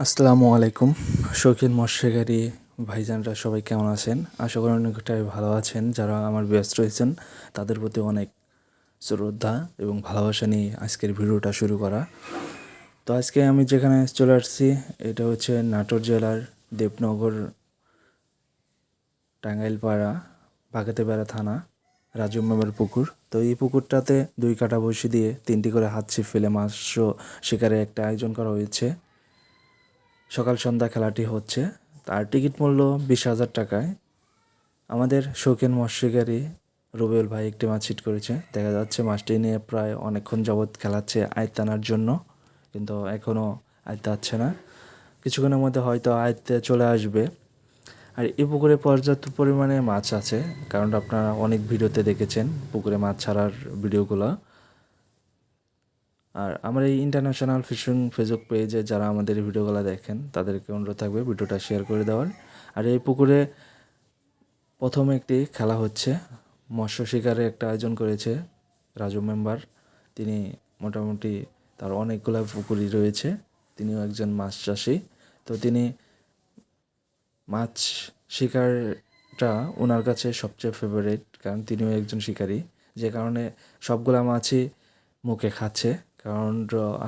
আসসালামু আলাইকুম। শৌখিন মৎস্যকারী ভাইজানরা সবাই কেমন আছেন? আশা করি অনেকটাই ভালো আছেন। যারা আমার ব্যস্ত রয়েছেন, তাদের প্রতি অনেক শ্রদ্ধা এবং ভালোবাসা নিয়ে আজকের ভিডিওটা শুরু করা। তো আজকে আমি যেখানে চলে আসছি, এটা হচ্ছে নাটোর জেলার দেবনগর টাঙ্গাইলপাড়া বাগাতেপাড়া থানা, রাজু পুকুর। তো এই পুকুরটাতে দুই কাটা বসি দিয়ে তিনটি করে হাত ছিপ ফেলে মাছ শিকারে একটা আয়োজন করা হয়েছে। সকাল সন্ধ্যা খেলাটি হচ্ছে। তার টিকিট মূল্য বিশ হাজার টাকায়। আমাদের শৌখিন মৎস্যকারী রুবেল ভাই একটি মাছ হিট করেছে। দেখা যাচ্ছে মাছটি নিয়ে প্রায় অনেকক্ষণ যাবৎ খেলাচ্ছে আয়ত্ত আনার জন্য। কিন্তু এখনও আয়ত্তে আসছে না। কিছুক্ষণের মধ্যে হয়তো আয়ত্তে চলে আসবে। আর এই পুকুরে পর্যাপ্ত পরিমাণে মাছ আছে। কারণ আপনারা অনেক ভিডিওতে দেখেছেন পুকুরে মাছ ছাড়ার ভিডিওগুলো। আর আমার এই ইন্টারন্যাশনাল ফিশিং ফেসবুক পেজে যারা আমাদের ভিডিওগুলো দেখেন, তাদেরকে অনুরোধ থাকবে ভিডিওটা শেয়ার করে দেওয়ার। আর এই পুকুরে প্রথম একটি খেলা হচ্ছে, মৎস্য শিকারের একটা আয়োজন করেছে রাজু মেম্বার। তিনি মোটামুটি তার অনেকগুলো পুকুরই রয়েছে, তিনিও একজন মাছ চাষি। তো তিনি মাছ শিকারটা ওনার কাছে সবচেয়ে ফেভারিট কারণ তিনিও একজন শিকারী। যে কারণে সবগুলা মাছই মুখে খাচ্ছে। কারণ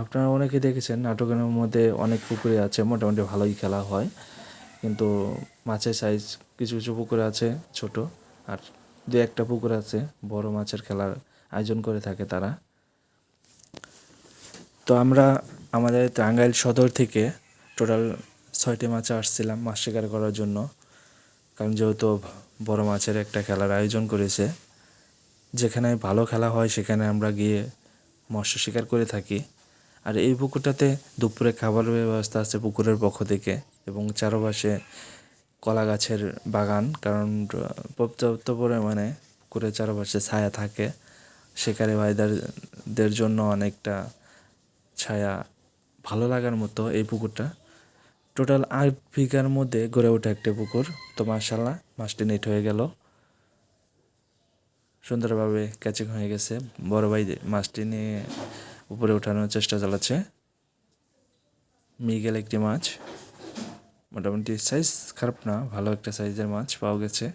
আপনারা অনেকে দেখেছেন নাটকের মধ্যে অনেক পুকুরে আছে, মোটামুটি ভালোই খেলা হয়। কিন্তু মাছের সাইজ কিছু কিছু পুকুরে আছে ছোট, আর দু একটা পুকুর আছে বড় মাছের খেলার আয়োজন করে থাকে তারা। তো আমরা আমাদের টাঙ্গাইল সদর থেকে টোটাল ছয়টি মাছ আসছিলাম মাছ শিকার করার জন্য। কারণ যেহেতু বড় মাছের একটা খেলার আয়োজন করেছে, যেখানে ভালো খেলা হয় সেখানে আমরা গিয়ে মৎস্য শিকার করে থাকি। আর এই পুকুরটাতে দুপুরে খাবারের ব্যবস্থা আছে পুকুরের পক্ষ থেকে এবং চারপাশে কলা গাছের বাগান, কারণ পর্যাপ্ত পরিমাণে পুকুরের চারপাশে ছায়া থাকে। শিকারি ভাইদারদের জন্য অনেকটা ছায়া ভালো লাগার মতো এই পুকুরটা। টোটাল আট বিঘার মধ্যে গড়ে ওঠে একটা পুকুর। তো মার্শাল্লাহ মাছটি নেট হয়ে গেল। সুন্দরভাবে ক্যাচিং হয়ে গেছে। বড় ভাই মাছটি নিয়ে উপরে ওঠানোর চেষ্টা চালাচ্ছে। মিগেল একটি মাছ। মোটামুটি সাইজ খারাপ না, ভালো একটা সাইজের মাছ পাওয়া গেছে।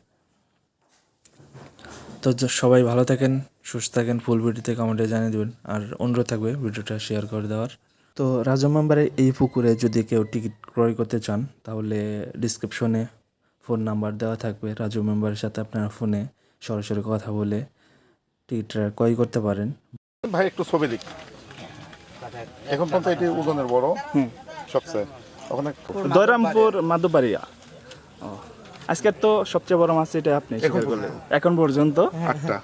তো সবাই ভালো থাকেন, সুস্থ থাকেন ফুল ভিডিওতে কমেন্টে জানিয়ে দেবেন। আর অনুরোধ থাকবে ভিডিওটা শেয়ার করে দেওয়ার। তো রাজা মেম্বারের এই পুকুরে যদি কেউ টিকিট ক্রয় করতে চান, তাহলে ডিসক্রিপশনে ফোন নাম্বার দেওয়া থাকবে। রাজু মেম্বারের সাথে আপনারা ফোনে সরাসরি কথা বলে টিকিটটা ক্রয় করতে পারেন। ভাই একটু ছবি দিক। এখন পর্যন্ত এটি ওজনের বড়। সবচেয়ে। ওখানে দয়রামপুর মাদুবাড়িয়া। আজকে আজকের তো সবচেয়ে বড় মাছ এটা আপনি এখন এখন পর্যন্ত? আটটা।